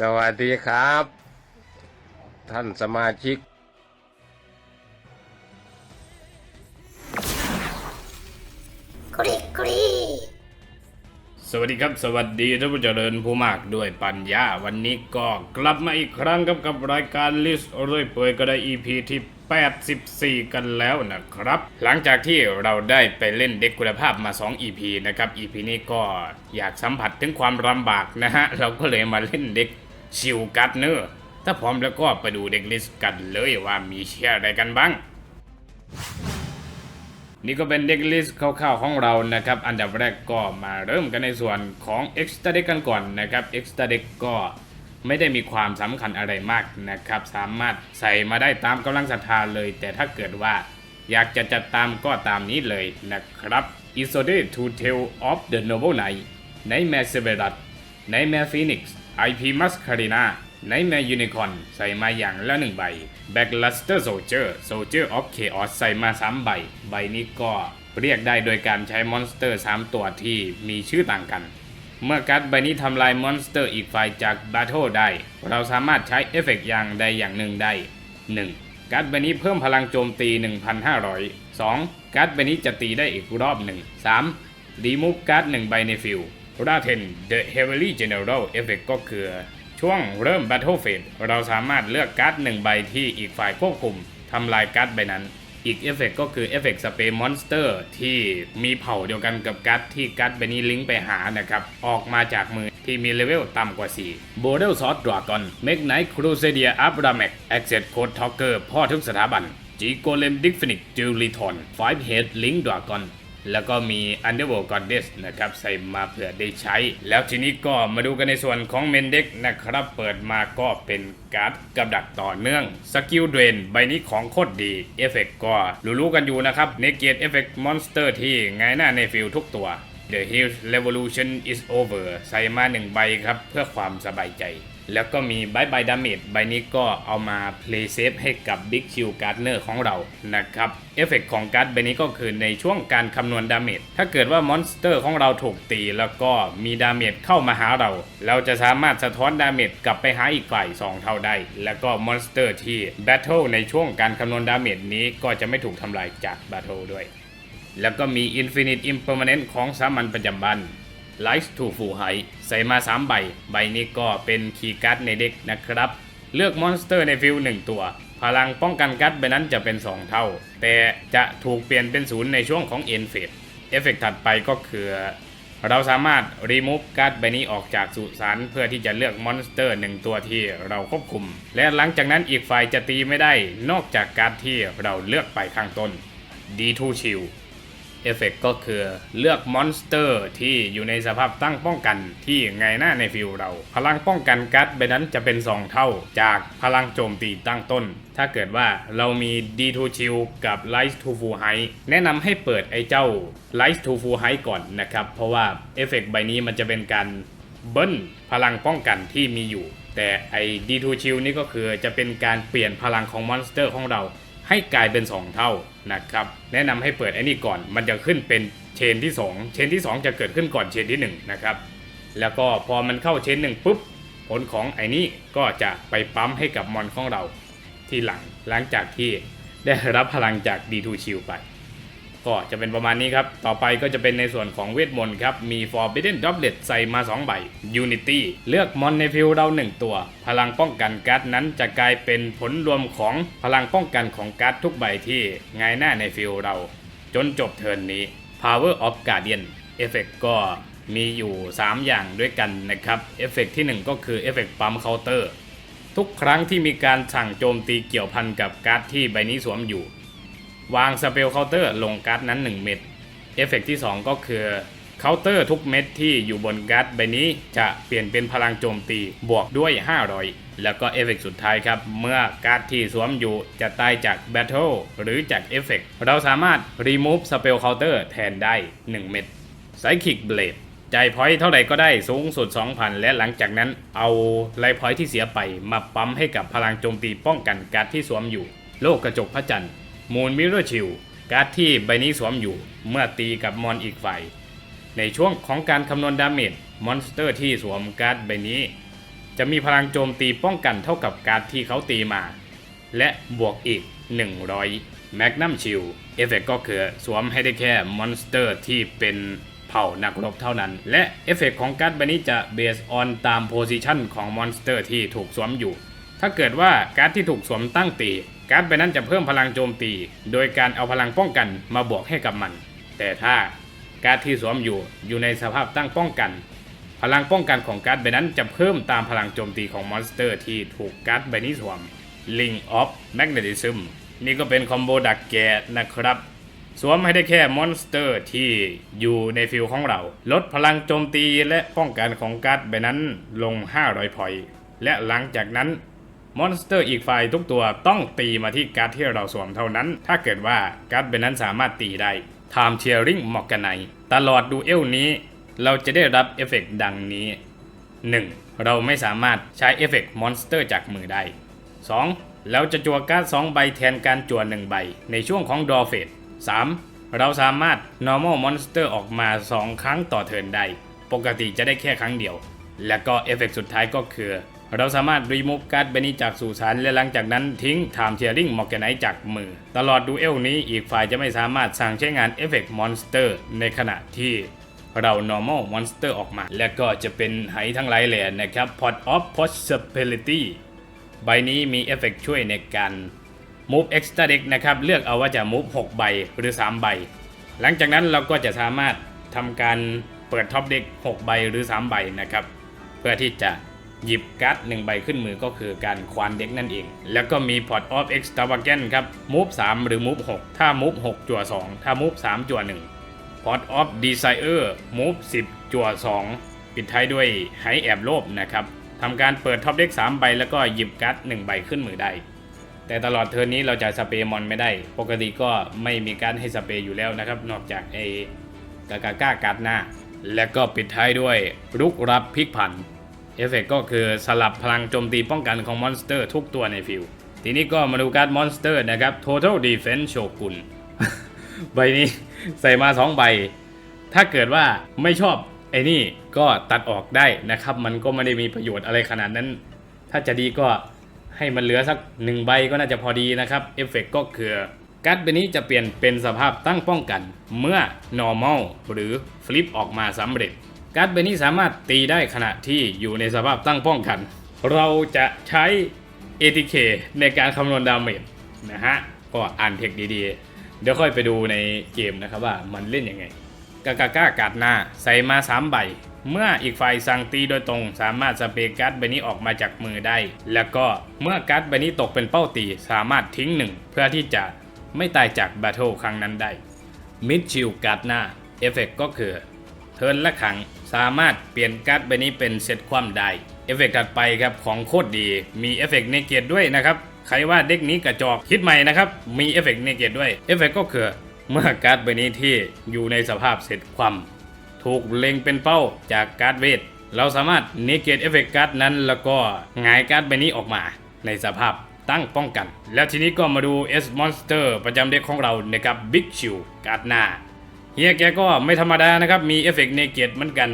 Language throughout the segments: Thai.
สวัสดีครับ ท่านสมาชิก กรีกรีสวัสดีครับ สวัสดีท่านผู้เจริญผู้มากด้วยปัญญา วันนี้ก็กลับมาอีกครั้งครับกับรายการลิสต์เรื่อยเปื่อยก็ได้ EP ที่ 84 กันแล้วนะครับ หลังจากที่เราได้ไปเล่นเด็กคุณภาพมา 2 EP นะครับ EP นี้ก็อยากสัมผัสถึงความลำบากนะฮะ เราก็เลยมาเล่นเด็ก ชิวกัดเนอร์ถ้าพร้อมแล้วก็ไปดูเด็กลิสต์กันเลยว่ามีเชื่ออะไรกันบ้าง นี่ก็เป็นเด็กลิสต์คร่าวๆของเรานะครับ อันดับแรกก็มาเริ่มกันในส่วนของ Extra Deck กันก่อนนะครับ Extra Deck ก็ไม่ได้มีความสำคัญอะไรมากนะครับ สามารถใส่มาได้ตามกำลังศรัทธาเลย แต่ถ้าเกิดว่าอยากจะจัดตามก็ตามนี้เลยนะครับ i s o d e to Tale of the Noble Knight Nightmare Severat Nightmare Phoenix IP Mascarina Nightmare Unicorn ใส่มาอย่างละหนึ่งใบ Backluster Soldier Soldier of Chaos ใส่มา3ใบ ใบนี้ก็เรียกได้โดยการใช้มอนสเตอร์3ตัวที่มีชื่อต่างกัน เมื่อการ์ดใบนี้ทำลายมอนสเตอร์อีกฝ่ายจากบ a t เทได้ เราสามารถใช้เอฟเฟกต์อย่างใดอย่างหนึ่งได้ 1. การ์ดใบนี้เพิ่มพลังโจมตี 1,500 2. การ์ดใบนี้จะตีได้อีกรอบหนึ่ง 3. รีมูฟการ์ดหนึ่งใบในฟิล ราเทน The Heavily General Effect ก็คือ ช่วงเริ่ม Battle Phase เราสามารถเลือกการ์ดหนึ่งใบที่อีกฝ่ายควบคุมทำลายการ์ดใบนั้น อีกเอฟเฟกก็คือเอฟเฟกสเปรย์มอนสเตอร์ที่มีเผ่าเดียวกันกับการ์ดที่การ์ดใบนี้ลิงก์ไปหานะครับ ออกมาจากมือที่มีเลเวลต่ำกว่า 4 b o r d e l Sword Dragon Make Knight Crusader Abramek Access Code Talker พ่อทุกสถาบัน G Golem d i g f i n i c Juliton Five Head Link Dragon แล้วก็มี Underworld Goddess นะครับใส่มาเผื่อได้ใช้ แล้วทีนี้ก็มาดูกันในส่วนของเมนเด็กนะครับเปิดมาก็เป็นการ์ดกับดักต่อเนื่องสกิลเดรนใบนี้ของโคตรดีเอฟเฟกก็รู้ๆกันอยู่นะครับเนเกตเอฟเฟกมอนสเตอร์ที่ไงหน้าในฟิลทุกตัว The Hill Revolution is over ใส่มาหนึ่งใบครับเพื่อความสบายใจ แล้วก็มีบายบายดาเมจใบนี้ก็เอามา play safe ให้กับ Big Shield Gardener ของเรานะครับเอฟเฟกของการ์ดใบนี้ก็คือในช่วงการคำนวณดาเมจถ้าเกิดว่ามอนสเตอร์ของเราถูกตีแล้วก็มีดาเมจเข้ามาหาเรา เราจะสามารถสะท้อนดาเมจกลับไปหาอีกฝ่าย2เท่าได้ แล้วก็มอนสเตอร์ที่แบทเทิลในช่วงการคำนวณดาเมจนี้ก็จะไม่ถูกทำลายจากแบทเทิลด้วย แล้วก็มี Infinite Impermanent ของสามัญประจำบัน Life to Full High ใส่มา 3 ใบ ใบนี้ก็เป็นคีย์การ์ดในเด็กนะครับ เลือกมอนสเตอร์ในฟิล1ตัว พลังป้องกันการ์ดใบนั้นจะเป็น 2 เท่า แต่จะถูกเปลี่ยนเป็นศูนย์ในช่วงของ End Phase เอฟเฟกถัดไปก็คือเราสามารถรีมูฟการ์ดใบนี้ออกจากสุสานเพื่อที่จะเลือกมอนสเตอร์หนึ่งตัวที่เราควบคุม และหลังจากนั้นอีกฝ่ายจะตีไม่ได้ นอกจากการ์ดที่เราเลือกไปข้างต้น D2 Shield เอฟเฟกก็คือเลือกมอนสเตอร์ที่อยู่ในสภาพตั้งป้องกันที่ไงหน้าในฟิลเรา พลังป้องกันการ์ดใบนั้นจะเป็น 2 เท่า จากพลังโจมตีตั้งต้น ถ้าเกิดว่าเรามี D2 Shield กับ Light to Full High แนะนำให้เปิดไอ้เจ้า Light to Full High ก่อนนะครับ เพราะว่าเอฟเฟกใบนี้มันจะเป็นการเบิ้ลพลังป้องกันที่มีอยู่ แต่ไอ้ D2 Shield นี่ก็คือจะเป็นการเปลี่ยนพลังของมอนสเตอร์ของเรา ให้กลายเป็น 2 เท่านะครับ แนะนำให้เปิดไอ้นี่ก่อน มันจะขึ้นเป็นเชนที่ 2 เชนที่ 2 จะเกิดขึ้นก่อนเชนที่1นะครับแล้วก็พอมันเข้าเชนหนึ่งปุ๊บผลของไอ้นี่ก็จะไปปั๊มให้กับมอนของเราที่หลังหลังจากที่ได้รับพลังจาก D2 Shield ไป ก็จะเป็นประมาณนี้ครับ ต่อไปก็จะเป็นในส่วนของเวทมนต์ครับ มี Forbidden Doublet ใส่มา 2 ใบ Unity เลือกมอนในฟิลเรา 1 ตัว พลังป้องกันการ์ดนั้นจะกลายเป็นผลรวมของพลังป้องกันของการ์ดทุกใบที่ง่ายหน้าในฟิลเรา จนจบเทิร์นนี้ Power of Guardian เอฟเฟกก็มีอยู่ 3 อย่างด้วยกันนะครับ เอฟเฟกที่ 1 ก็คือเอฟเฟกปั๊มเคาน์เตอร์ทุกครั้งที่มีการสั่งโจมตีเกี่ยวพันกับการ์ดที่ใบนี้สวมอยู่ วางสเปลเคาน์เตอร์ลงการ์ดนั้น 1 เม็ดเอฟเฟกที่ 2 ก็คือเคาน์เตอร์ทุกเม็ดที่อยู่บนการ์ดใบนี้จะเปลี่ยนเป็นพลังโจมตีบวกด้วย 500 แล้วก็เอฟเฟกสุดท้ายครับ เมื่อการ์ดที่สวมอยู่จะตายจากแบทเทิลหรือจากเอฟเฟกเราสามารถรีมูฟสเปลเคาน์เตอร์แทนได้ 1 เม็ดไซคิกเบลดจ่ายพอยต์เท่าไหร่ก็ได้สูงสุด 2,000 และหลังจากนั้นเอาไลพอยต์ที่เสียไปมาปั๊มให้กับพลังโจมตีป้องกันการ์ดที่สวมอยู่ โลกกระจกพระจันทร์ มูนมิเรอร์ชิลการ์ดที่ใบนี้สวมอยู่เมื่อตีกับมอนอีกฝ่าย ในช่วงของการคำนวณดาเมจมอนสเตอร์ที่สวมการ์ดใบนี้ จะมีพลังโจมตีป้องกันเท่ากับการ์ดที่เขาตีมา และบวกอีก 100 Magnum Shield เอฟเฟกก็คือสวมให้ได้แค่มอนสเตอร์ที่เป็นเผ่านักรบเท่านั้น และเอฟเฟกของการ์ดใบนี้จะเบสออนตามโพซิชันของมอนสเตอร์ที่ถูกสวมอยู่ ถ้าเกิดว่าการ์ดที่ถูกสวมตั้งตี การ์ดใบนั้นจะเพิ่มพลังโจมตี โดยการเอาพลังป้องกันมาบวกให้กับมัน แต่ถ้าการ์ดที่สวมอยู่อยู่ในสภาพตั้งป้องกัน พลังป้องกันของการ์ดใบนั้นจะเพิ่มตามพลังโจมตีของมอนสเตอร์ที่ถูกการ์ดใบนี้สวม Link of Magnetism นี่ก็เป็นคอมโบดักแกะนะครับ สวมให้ได้แค่มอนสเตอร์ที่อยู่ในฟิลของเรา ลดพลังโจมตีและป้องกันของการ์ดใบนั้นลง 500 พอยต์และหลังจากนั้น มอนสเตอร์อีกฝ่ายทุกตัวต้องตีมาที่การ์ดที่เราสวมเท่านั้น ถ้าเกิดว่าการ์ดใบนนั้นสามารถตีได้ Time Tearing m o r g a n i ตลอดดูเอลนี้ เราจะได้รับเอฟเฟกต์ดังนี้ 1. เราไม่สามารถใช้เอฟเฟกต์มอนสเตอร์จากมือได้ 2. เราจะจั่วการ์ด2ใบแทนการจั่ว1ใบ ในช่วงของดอเฟส 3. เราสามารถ normal monster ออกมา 2 ครั้งต่อเทิร์นได้ ปกติจะได้แค่ครั้งเดียว และก็เอฟเฟกต์สุดท้ายก็คือ เราสามารถรีมูฟการ์ดใบนี้จากสุสานและหลังจากนั้นทิ้ง Time Tearing m o r g a n i จากมือ ตลอดดูเอลนี้อีกฝ่ายจะไม่สามารถสั่งใช้งานเอฟเฟกต์มอนสเตอร์ในขณะที่เรา normal monster ออกมา และก็จะเป็นไหทั้งหลายแหล่นะครับ pot of possibility ใบนี้มีเอฟเฟกต์ช่วยในการ move extra deck นะครับ เลือกเอาว่าจะ move 6 ใบหรือ 3 ใบ หลังจากนั้นเราก็จะสามารถทำการเปิดท็อปเด็ก6ใบหรือ 3 ใบนะครับ เพื่อที่จะ หยิบการ์ด1ใบขึ้นมือก็คือการควานเด็กนั่นเอง แล้วก็มี pot of extravagant ครับ move 3หรือ move 6ถ้า move 6จั่ว2ถ้า move 3จั่ว1 pot of desire move 10จั่ว2ปิดท้ายด้วยไฮแอบโลภนะครับทำการเปิดท็อปเด็ก3ใบแล้วก็หยิบการ์ด1ใบขึ้นมือได้แต่ตลอดเทอร์นนี้เราจะสเปรย์มอนไม่ได้ ปกติก็ไม่มีการให้สเปรย์อยู่แล้วนะครับ นอกจากไอ้กากาก้าการ์ดหน้า และก็ปิดท้ายด้วยรุกรับพลิกผัน เอฟเฟกก็คือสลับพลังโจมตีป้องกันของมอนสเตอร์ทุกตัวในฟิลทีนี้ก็มาดูการ์ดมอนสเตอร์นะครับ Total Defense โชกุนใบนี้ใส่มา 2 ใบ ถ้าเกิดว่าไม่ชอบไอ้นี่ก็ตัดออกได้นะครับ มันก็ไม่ได้มีประโยชน์อะไรขนาดนั้น ถ้าจะดีก็ให้มันเหลือสักหนึ่งใบก็น่าจะพอดีนะครับเอฟเฟกก็คือการ์ดใบนี้จะเปลี่ยนเป็นสภาพตั้งป้องกันเมื่อ normal หรือ flip ออกมาสำเร็จ การ์ดใบนี้สามารถตีได้ขณะที่อยู่ในสภาพตั้งป้องกัน เราจะใช้ ATK ในการคำนวณดาเมจนะฮะ ก็อ่านเทคดีๆ เดี๋ยวค่อยไปดูในเกมนะครับว่ามันเล่นยังไงกากาก้ากัดหน้าใส่มา 3 ใบ เมื่ออีกฝ่ายสั่งตีโดยตรง สามารถสเปรย์การ์ดใบนี้ออกมาจากมือได้ แล้วก็เมื่อการ์ดใบนี้ตกเป็นเป้าตีสามารถทิ้งหนึ่งเพื่อที่จะไม่ตายจากแบทเทิลครั้งนั้นได้มิดชิลการ์ดหน้าเอฟเฟกก็คือเทิร์นละครั้ง สามารถเปลี่ยนการ์ดใบนี้เป็นเซตความได้เอฟเฟกถัดไปครับของโคตรดีมีเอฟเฟกเนเกตด้วยนะครับใครว่าเด็กนี้กระจอกคิดใหม่นะครับมีเอฟเฟกเนเกตด้วยเอฟเฟกก็คือเมื่อการ์ดใบนี้ที่อยู่ในสภาพเสร็จความถูกเล็งเป็นเป้าจากการ์ดเวทเราสามารถเนเกตเอฟเฟกการ์ดนั้นแล้วก็หงายการ์ดใบนี้ออกมาในสภาพตั้งป้องกัน แล้วทีนี้ก็มาดู S Monster ประจำเด็กของเรานะครับ Big Shield การ์ดหน้า เฮียแกก็ไม่ธรรมดานะครับ มีเอฟเฟกต์เนเกตเหมือนกัน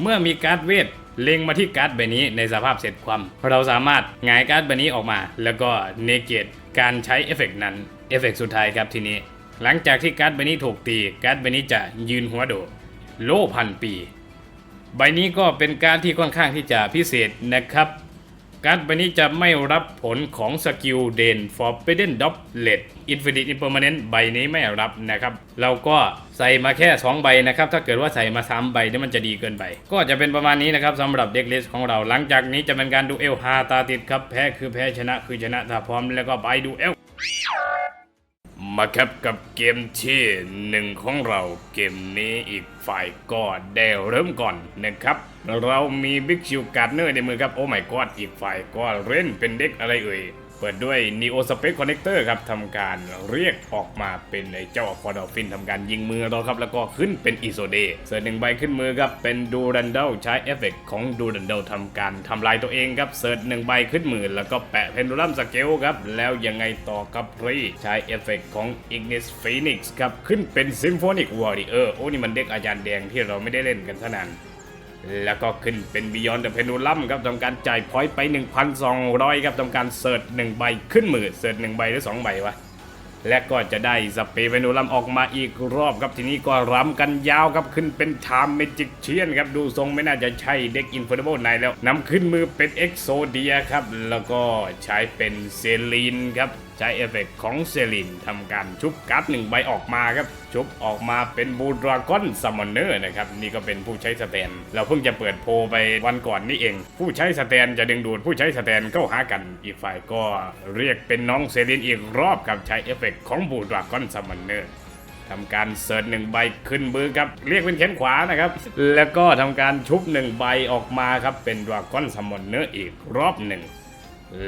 เมื่อมีการ์ดเวทเล็งมาที่การ์ดใบนี้ในสภาพเสร็จความ เราสามารถหงายการ์ดใบนี้ออกมา แล้วก็เนเกตการใช้เอฟเฟกต์นั้นเอฟเฟกต์สุดท้ายครับทีนี้ หลังจากที่การ์ดใบนี้ถูกตีการ์ดใบนี้จะยืนหัวโดดโล่พันปี ใบนี้ก็เป็นการดที่ค่อนข้างที่จะพิเศษนะครับ การดใบนี้จะไม่รับผลของสกิลเดน Forbidden d o p l e t Infinite Impermanent ใบนี้ไม่รับนะครับ เราก็ใส่มาแค่ 2 ใบนะครับ ถ้าเกิดว่าใส่มา 3 ใบนี่มันจะดีเกินไป ก็จะเป็นประมาณนี้นะครับสำหรับเด็กเลสของเรา หลังจากนี้จะเป็นการดูเอลฮาตาติดครับ แพ้คือแพ้ชนะคือชนะถ้าพร้อมแล้วก็ไปดูเอล มาครับกับเกมที่หนึ่งของเราเกมนี้อีกฝ่ายก็ได้เริ่มก่อนนะครับ เรามีบิ๊กชิวการ์เนอร์ในมือครับ โอ้ไม่กอดอีกฝ่ายก็เล่นเป็นเด็กอะไรเอ่ย เปิดด้วย Neo Space Connector ครับทำการเรียกออกมาเป็นไอ้เจ้าคอร์ดฟินทำการยิงมือเราครับ แล้วก็ขึ้นเป็นอิโซเดเสิร์ชหนึ่งใบขึ้นมือครับ เป็นดูรันเดลใช้เอฟเฟกของดูรันเดลทำการทำลายตัวเองครับ เสิร์ชหนึ่งใบขึ้นมือ แล้วก็แปะเพนดูลัมสเกลครับ แล้วยังไงต่อครับรีใช้เอฟเฟกของ Ignis Phoenix ครับ ขึ้นเป็น Symphonic Warrior โอ้นี่มันเด็กอาจารย์แดงที่เราไม่ได้เล่นกันเท่านั้น แล้วก็ขึ้นเป็น Beyond the Pendulum ครับทำการจ่ายพอยต์ไป 1,200 ครับทำการเสิร์ช1ใบขึ้นมือเสิร์ช1ใบหรือ2ใบวะและก็จะได้สเปรย์เวนูลัมออกมาอีกรอบครับทีนี้ก็รำกันยาวครับขึ้นเป็นไทม์เมจิกเชียนครับดูทรงไม่น่าจะใช่เด็กอินฟอร์เบิลไนแล้วนำขึ้นมือเป็นเอ็กโซเดียครับแล้วก็ใช้เป็นเซลีนครับใช้เอฟเฟกต์ของเซลีนทำการชุบการ์ดหนึ่งใบออกมาครับ ชุบออกมาเป็นบูดราก้อนซัมมอนเนอร์นะครับ นี่ก็เป็นผู้ใช้สแตน เราเพิ่งจะเปิดโพไปวันก่อนนี่เอง ผู้ใช้สแตนจะดึงดูดผู้ใช้สแตนเข้าหากัน อีกฝ่ายก็เรียกเป็นน้องเซลินอีกรอบกับใช้เอฟเฟกต์ของบูดราก้อนซัมมอนเนอร์ทำการเสิร์ชหนึ่งใบขึ้นมือครับ เรียกเป็นแขนขวานะครับ แล้วก็ทำการชุบหนึ่งใบออกมาครับเป็นดราก้อนซัมมอนเนอร์อีกรอบหนึ่ง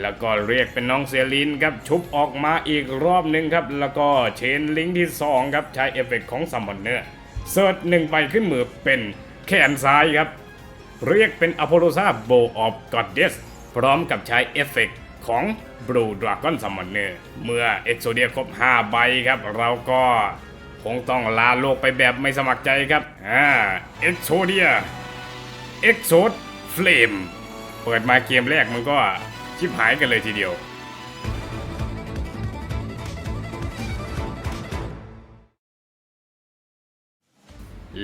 แล้วก็เรียกเป็นน้องเซลินครับชุบออกมาอีกรอบหนึ่งครับแล้วก็เชนลิงที่ 2 ครับใช้เอฟเฟกต์ของซัมมอนเนอร์เสิร์ชหนึ่งใบขึ้นมือเป็นแขนซ้ายครับ เรียกเป็นอ p o l โ o ซาโบออฟกอดเดสพร้อมกับใช้เอฟเฟกต์ของ Blue Dragon Summoner เมื่อเอ็กโซเดียครบ 5 ใบครับ เราก็คงต้องลาโลกไปแบบไม่สมัครใจครับอ่าเอ็กโซเดียเอ็กโซดเฟลมเปิดมาเกมแรกมันก็ ชิบหายกันเลยทีเดียว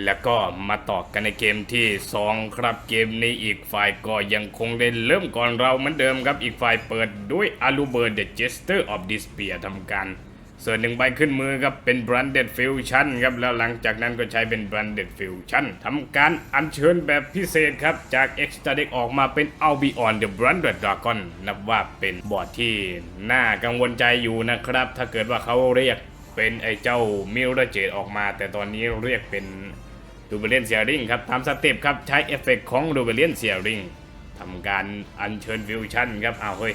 แล้วก็มาต่อกันในเกมที่ 2 ครับเกมนี้อีกฝ่ายก็ยังคงได้เริ่มก่อนเราเหมือนเดิมครับอีกฝ่ายเปิดด้วยอาลูเบอร์เดอะจสเตอร์ออฟดิสเปียทำการ สิร์ฟหนึ่งใบขึ้นมือครับเป็น Branded Fusion ครับแล้วหลังจากนั้นก็ใช้เป็น Branded Fusion ทำการอัญเชิญแบบพิเศษครับ จาก Extra Deck ออกมาเป็น Albion the Branded Dragon นับว่าเป็นบอร์ดที่น่ากังวลใจอยู่นะครับ ถ้าเกิดว่าเขาเรียกเป็นไอ้เจ้ามิลเจดออกมา แต่ตอนนี้เรียกเป็นดูเบเลียนเซียริงครับตามสเต็ปครับใช้เอฟเฟกต์ของดูเบเลียนเซียริงทำการอัญเชิญฟิวชั่นครับเอาเฮ้ย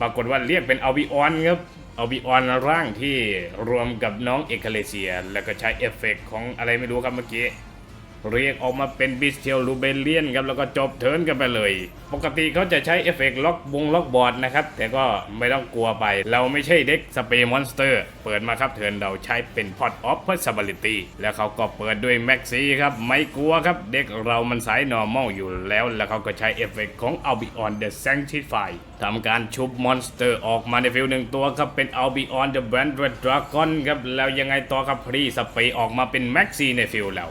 ปรากฏว่าเรียกเป็นอัลบิออนครับ เอาบิออนร่างที่รวมกับน้องเอกเลเซีย แล้วก็ใช้เอฟเฟกต์ของอะไรไม่รู้ครับเมื่อกี้ เรียกออกมาเป็นบิสเทลลูเบเลียนครับแล้วก็จบเทิร์นกันไปเลย ปกติเขาจะใช้เอฟเฟกต์ล็อกวงล็อกบอร์ดนะครับ แต่ก็ไม่ต้องกลัวไป เราไม่ใช่เด็กสเปรย์มอนสเตอร์เปิดมาครับเทิร์นเราใช้เป็นพอ t ออฟเพ s ร์ b บ l ิตี้แล้วเขาก็เปิดด้วยแม็กซี่ครับ ไม่กลัวครับ เด็กเรามันสาย normal อยู่แล้ว แล้วเขาก็ใช้เอฟเฟกต์ของ Albion the Sanctify ทำการชุบมอนสเตอร์ออกมาในฟิลหนึ่งตัวครับเป็น Albion the Branded Dragon ครับแล้วยังไงต่อครับพรีสเปรย์ออกมาเป็นแม็กซี่ในฟิลแล้ว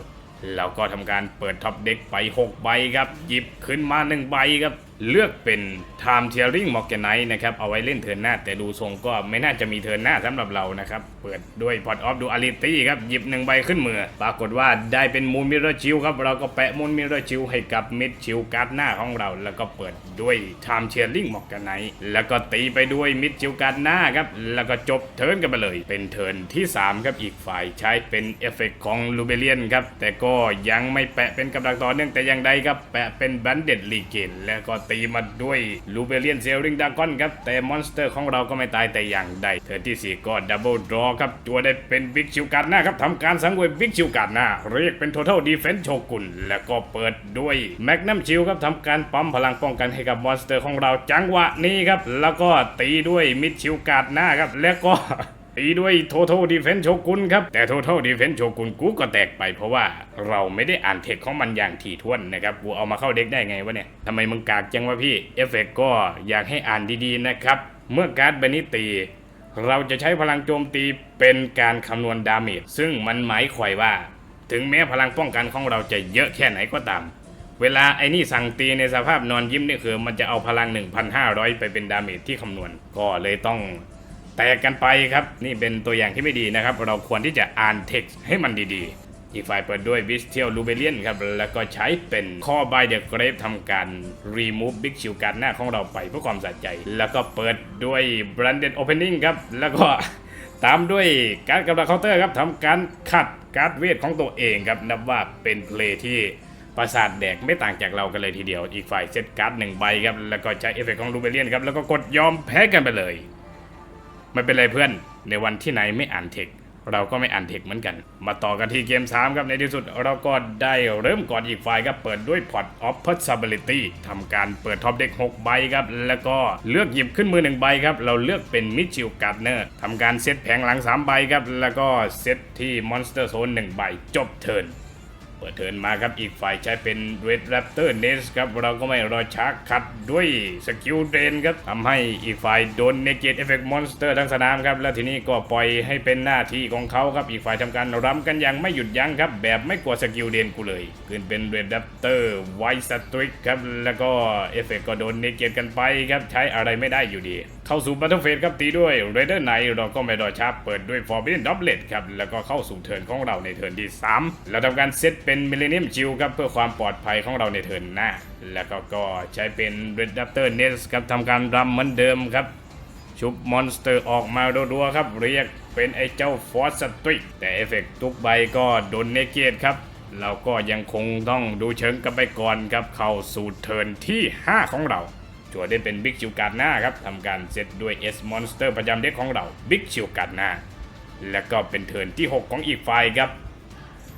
แล้วก็ทำการเปิดท็อปเด็กไป 6 ใบครับ หยิบขึ้นมา 1 ใบครับเลือกเป็น Time Tearing m o r g a n i t e นะครับ เอาไว้เล่นเทิร์นหน้า แต่ดูทรงก็ไม่น่าจะมีเทิร์นหน้าสำหรับเรานะครับ เปิดด้วย Pot of Duality ครับ หยิบ1ใบขึ้นมือ ปรากฏว่าได้เป็น Moon Mirror Shield ครับ เราก็แปะ Moon Mirror Shield ให้กับ Mid Shield การ์ดหน้าของเรา แล้วก็เปิดด้วย Time Tearing m o r g a n i t e แล้วก็ตีไปด้วย Mid Shield การ์ดหน้าครับ แล้วก็จบเทิร์นกันไปเลย เป็นเทิร์นที่ 3 ครับอีกฝ่ายใช้เป็นเอฟเฟกต์ของลูเบเลียนครับแต่ก็ยังไม่แปะเป็นกำลังต่อเนื่องแต่อย่างใดครับแปะเป็นบันเด็ดลีเกนแล้วก็ตีมาด้วยลูเบเลียนเซลลิงดากอนครับ แต่มอนสเตอร์ของเราก็ไม่ตายแต่อย่างใดเทิร์ที่ 4 ก็ดับเบิลดรอครับตัวได้เป็นบิ๊กชิวการ์ดหน้าครับทำการสังเวยบิ๊กชิวการ์ดหน้า เรียกเป็น Total Defense โชกุนแล้วก็เปิดด้วยแมกนัมชิวครับทำการปั๊มพลังป้องกันให้กับมอนสเตอร์ของเราจังหวะนี้ครับแล้วก็ตีด้วยมิดชิวการ์ดหน้าครับแล้วก็ ตีด้วย Total Defense โชกุนครับ แต่ Total Defense โชกุนกูก็แตกไปเพราะว่าเราไม่ได้อ่านเทคของมันอย่างถี่ถ้วนนะครับกูเอามาเข้าเด็กได้ไงวะเนี่ยทำไมมึงกากจังวะพี่เอฟเฟกก็อยากให้อ่านดีๆนะครับ เมื่อการ์ดใบนี้ตีเราจะใช้พลังโจมตีเป็นการคำนวณดาเมจซึ่งมันหมายควายว่า ถึงแม้พลังป้องกันของเราจะเยอะแค่ไหนก็ตาม เวลาไอ้นี่สั่งตีในสภาพนอนยิ้มนี่คือ มันจะเอาพลัง 1,500 ไปเป็นดาเมจที่คำนวณ ก็เลยต้อง แตกกันไปครับ นี่เป็นตัวอย่างที่ไม่ดีนะครับ เราควรที่จะอ่านเท็กซ์ให้มันดีๆ อีกฝ่ายเปิดด้วย v i s t i a l l u b e l i a n ครับ แล้วก็ใช้เป็นข้อบายเดอะเกรฟทำการ remove big shield การดหน้าของเราไปเพื่อความสะใจ แล้วก็เปิดด้วย branded opening ครับ แล้วก็ตามด้วยการดกำลังเคาน์เตอร์ครับทำการขัดการ์ดเวทของตัวเองครับนับว่าเป็นเพลย์ที่ประสาทแดกไม่ต่างจากเรากันเลยทีเดียว อีกฝ่ายเซตการ์ดหนึ่งใบครับ แล้วก็ใช้เอฟเฟกต์ของลูเบเลียนครับ แล้วก็กดยอมแพ้กันไปเลย ไม่เป็นไรเพื่อน ในวันที่ไหนไม่อ่านเทค เราก็ไม่อ่านเทคเหมือนกัน มาต่อกันที่เกม 3 ครับในที่สุด เราก็ได้เริ่มก่อนอีกฝ่ายครับเปิดด้วย Pot of Possibility ทำการเปิดท็อปเด็ก6ใบครับ แล้วก็เลือกหยิบขึ้นมือ 1 ใบครับ เราเลือกเป็นมิชิลการ์เนอร์ทำการเซตแผงหลัง 3 ใบครับ แล้วก็เซตที่ Monster Zone 1ใบจบเทิร์น ปิดเทิร์นมาครับอีกฝ่ายใช้เป็น Red Raptor Nest ครับเราก็ไม่รอช้าคัดด้วยสกิลเดนครับทำให้อีกฝ่ายโดนเนเกตเอฟเฟกต์มอนสเตอร์ทั้งสนามครับแล้วทีนี้ก็ปล่อยให้เป็นหน้าที่ของเขาครับอีกฝ่ายทำการรำกันอย่างไม่หยุดยั้งครับแบบไม่กลัวสกิลเดนกูเลยขึ้นเป็น Red Raptor White Streak ครับแล้วก็เอฟเฟกต์ก็โดนเนเกตกันไปครับใช้อะไรไม่ได้อยู่ดี เข้าสู่ Battle Phase ครับตีด้วย Raider Knight เราก็ไม่รอช้าเปิดด้วย Forbidden Doublet ครับแล้วก็เข้าสู่เทิร์นของเราในเทิร์นที่3แล้วทำการเซตเป็น Millennium Shield ครับเพื่อความปลอดภัยของเราในเทิร์นหน้า แล้วก็ก็ใช้เป็น Red Raptor Nest ครับทำการรำเหมือนเดิมครับชุบมอนสเตอร์ออกมารัวๆครับเรียกเป็นไอ้เจ้าฟอสสตริกแต่เอฟเฟกต์ทุกใบก็โดนเนเกตครับเราก็ยังคงต้องดูเชิงกันไปก่อนครับเข้าสู่เทิร์นที่ 5 ของเรา จั่วเด่นเป็นบิ๊กชิวการ์ดหน้าครับทำการเซตด้วย S Monster ประจำเด็กของเราบิ๊กชิวการ์ดหน้า แล้วก็เป็นเทิร์นที่ 6 ของอีกฝ่ายครับ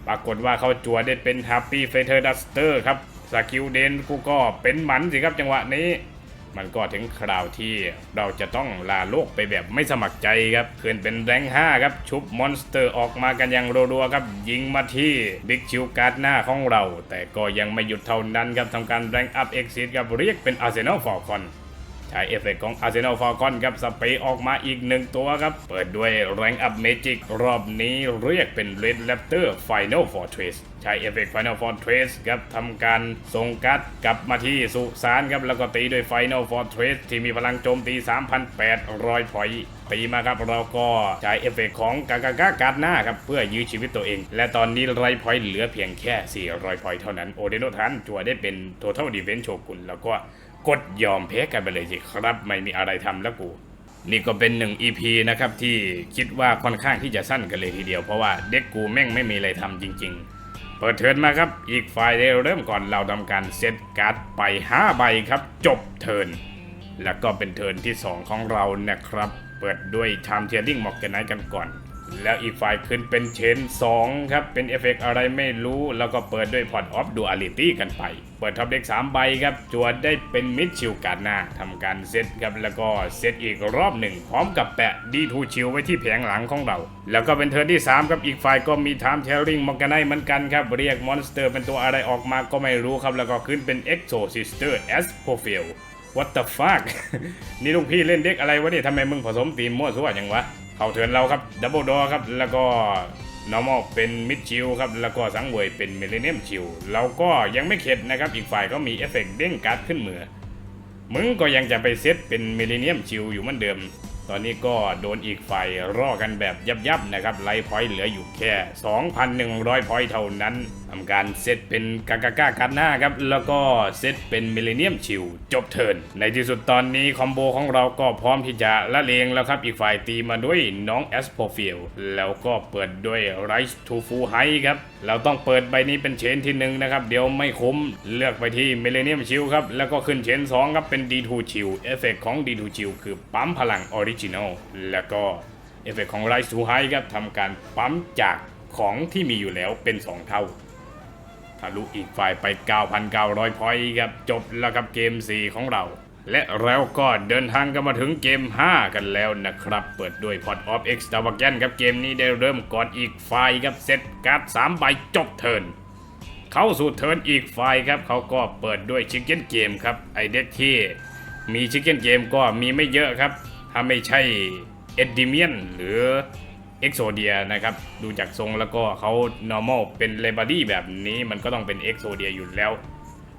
ปรากฏว่าเขาจั่วเด่นเป็น Happy Fighter Duster ครับสกิลเดนกูก็เป็นหมันสิครับจังหวะนี้ มันก็ถึงคราวที่เราจะต้องลาโลกไปแบบไม่สมัครใจครับขึ้นเป็นแรงค์5ครับ ชุบมอนสเตอร์ออกมากันอย่างรัวๆครับ ยิงมาที่บิ๊กชิวการ์ดหน้าของเรา แต่ก็ยังไม่หยุดเท่านั้นครับทำการแรงอัพเอ็กซิสครับเรียกเป็นอาร์เซนอลฟอร์คอน ช้เอฟเฟกต์ของ Arsenal Falcon ครับสเปย์ออกมาอีกหนึ่งตัวครับ เปิดด้วยแรงอัพเมจิกรอบนี้เรียกเป็น Red Raptor Final Fortress ใช้เอฟเฟกต์ Final Fortress ครับทำการส่งการ์ดกลับมาที่สุสานครับแล้วก็ตีด้วย Final Fortress ที่มีพลังโจมตี 3,800พอยต์ตีมาครับเราก็ใช้เอฟเฟกต์ของกากากาการ์ดหน้าครับเพื่อยื้อชีวิตตัวเอง และตอนนี้ไรพอยต์เหลือเพียงแค่ 400พอยต์เท่านั้นโอเดโนทันจัวได้เป็น Total Defense โชกุนแล้วก็ กดยอมแพ้กันไปเลยสิครับ ไม่มีอะไรทำแล้วกู นี่ก็เป็นหนึ่ง EP นะครับที่คิดว่าค่อนข้างที่จะสั้นกันเลยทีเดียวเพราะว่าเด็กกูแม่งไม่มีอะไรทำจริง ๆ เปิดเทิร์นมาครับ อีกฝ่ายได้เริ่มก่อนเราทำการเซตการ์ดไป5ใบครับ จบเทิร์นแล้วก็เป็นเทิร์นที่ 2 ของเรานะครับ เปิดด้วย Time Tearing m o r g a n i t e กันก่อน แล้วอีกฝ่ายขึ้นเป็นเชน 2 ครับ เป็นเอฟเฟกต์อะไรไม่รู้ แล้วก็เปิดด้วย Pot of Duality กันไป เปิดท็อปเด็ก3ใบครับ จวดได้เป็นมิดชิลการ์หน้าทำการเซตครับ แล้วก็เซตอีกรอบหนึ่ง พร้อมกับแปะ D2 ชิลไว้ที่แผงหลังของเรา แล้วก็เป็นเทิร์นที่ 3 ครับ อีกฝ่ายก็มี Time Tearing m o r g a n i t e เหมือนกันครับ เรียกมอนสเตอร์เป็นตัวอะไรออกมาก็ไม่รู้ครับ แล้วก็ขึ้นเป็น Exo Sister a s p o f i l What the fuck นี่ลูกพี่เล่นเด็กอะไรวะเนี่ยทำไมมึงผสมตีมมั่วซั่วอย่างวะ เข้าเทิร์นเราครับดับเบิลดอครับแล้วก็ normal เป็นมิดชิลครับแล้วก็สังเวยเป็นเมิเลเนียมชิลเราก็ยังไม่เข็ดนะครับอีกฝ่ายก็มีเอฟเฟกต์เด้งการ์ดขึ้นมือมึงก็ยังจะไปเซตเป็นเมิเลเนียมชิลอยู่เหมือนเดิม ตอนนี้ก็โดนอีกฝ่ายรอกันแบบยับๆนะครับไลฟ์พอยต์เหลืออยู่แค่ 2,100พอยต์เท่านั้นทำการเซตเป็นกากาก้ากันหน้าครับ แล้วก็เซตเป็นมิเลเนียมชิลจบเทินในที่สุดตอนนี้คอมโบของเราก็พร้อมที่จะละเลงแล้วครับ อีกฝ่ายตีมาด้วยน้องแอสโพฟิลแล้วก็เปิดด้วยไรส์ทูฟูไฮครับ เราต้องเปิดใบนี้เป็นเชนที่หนึ่งนะครับ เดี๋ยวไม่คุ้มเลือกไปที่มิเลเนียมชิลครับ แล้วก็ขึ้นเชน2ครับเป็น D2 ชิลเอฟเฟกของ D2 ชิลคือปั๊มพลังออริจินอลแล้วก็เอฟเฟกของไรส์ทูไฮครับทำการปั๊มจากของที่มีอยู่แล้วเป็น 2 เท่า ทะลุอีกฝ่ายไป 9,900 พอยต์ครับ จบแล้วครับเกม 4 ของเรา และแล้วก็เดินทางกันมาถึงเกม 5 กันแล้วนะครับ เปิดด้วย Pot of X t r a v a g a n ครับเกมนี้ได้เริ่มก่อนอีกฝ่ายครับเซตการ์ด3ใบจบเทิร์นเข้าสู่เทิร์นอีกฝ่ายครับเขาก็เปิดด้วยชิคเก้นเกมครับไอเด็กที่มีชิคเก้นเกมก็มีไม่เยอะครับ ถ้าไม่ใช่เอ็ดดิเมียนหรือ เอ็กโซเดียนะครับ ดูจากทรงแล้วก็เขา normal เป็นเลบ o ดี้แบบนี้มันก็ต้องเป็นเอ็กโซเดียอยู่แล้ว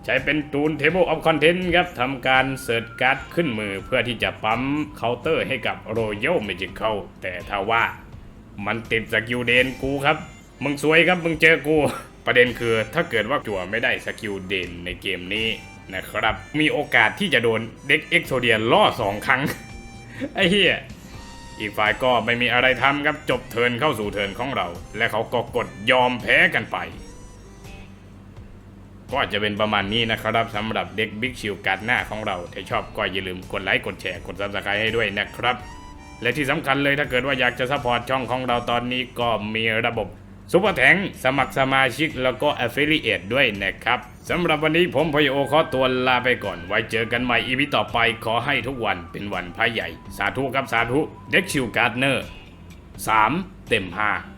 ใช้เป็นตูน Table of Content ครับทำการเสิร์ชการ์ดขึ้นมือเพื่อที่จะปั๊มเคาน์เตอร์ให้กับ Royal Magical แต่ถ้าว่ามันติดสกิลเดนกูครับ มึงซวยครับมึงเจอกู ประเด็นคือถ้าเกิดว่าจั่วไม่ได้สกิลเดนในเกมนี้นะครับ มีโอกาสที่จะโดนเด็กเอ็กโซเดียล่อสองครั้งไอ้เหี้ย อีกฝ่ายก็ไม่มีอะไรทำครับจบเทินเข้าสู่เทินของเรา และเขาก็กดยอมแพ้กันไป ก็อาจจะเป็นประมาณนี้นะครับสำหรับเด็กบิ๊กชิลการ์ดหน้าของเรา ถ้าชอบก็อย่าลืมกดไลค์กดแชร์กดซับสไครต์ให้ด้วยนะครับ และที่สำคัญเลยถ้าเกิดว่าอยากจะสปอร์ตช่องของเราตอนนี้ก็มีระบบ ซุปเปอร์แทงสมัครสมาชิกแล้วก็ Affiliate ด้วยนะครับสำหรับวันนี้ผมพยโอขอตัวลาไปก่อน ไว้เจอกันใหม่อีพีต่อไปขอให้ทุกวันเป็นวันพระใหญ่ สาธุครับสาธุเด็กชิลการ์ดเนอร์ 3 เต็ม 5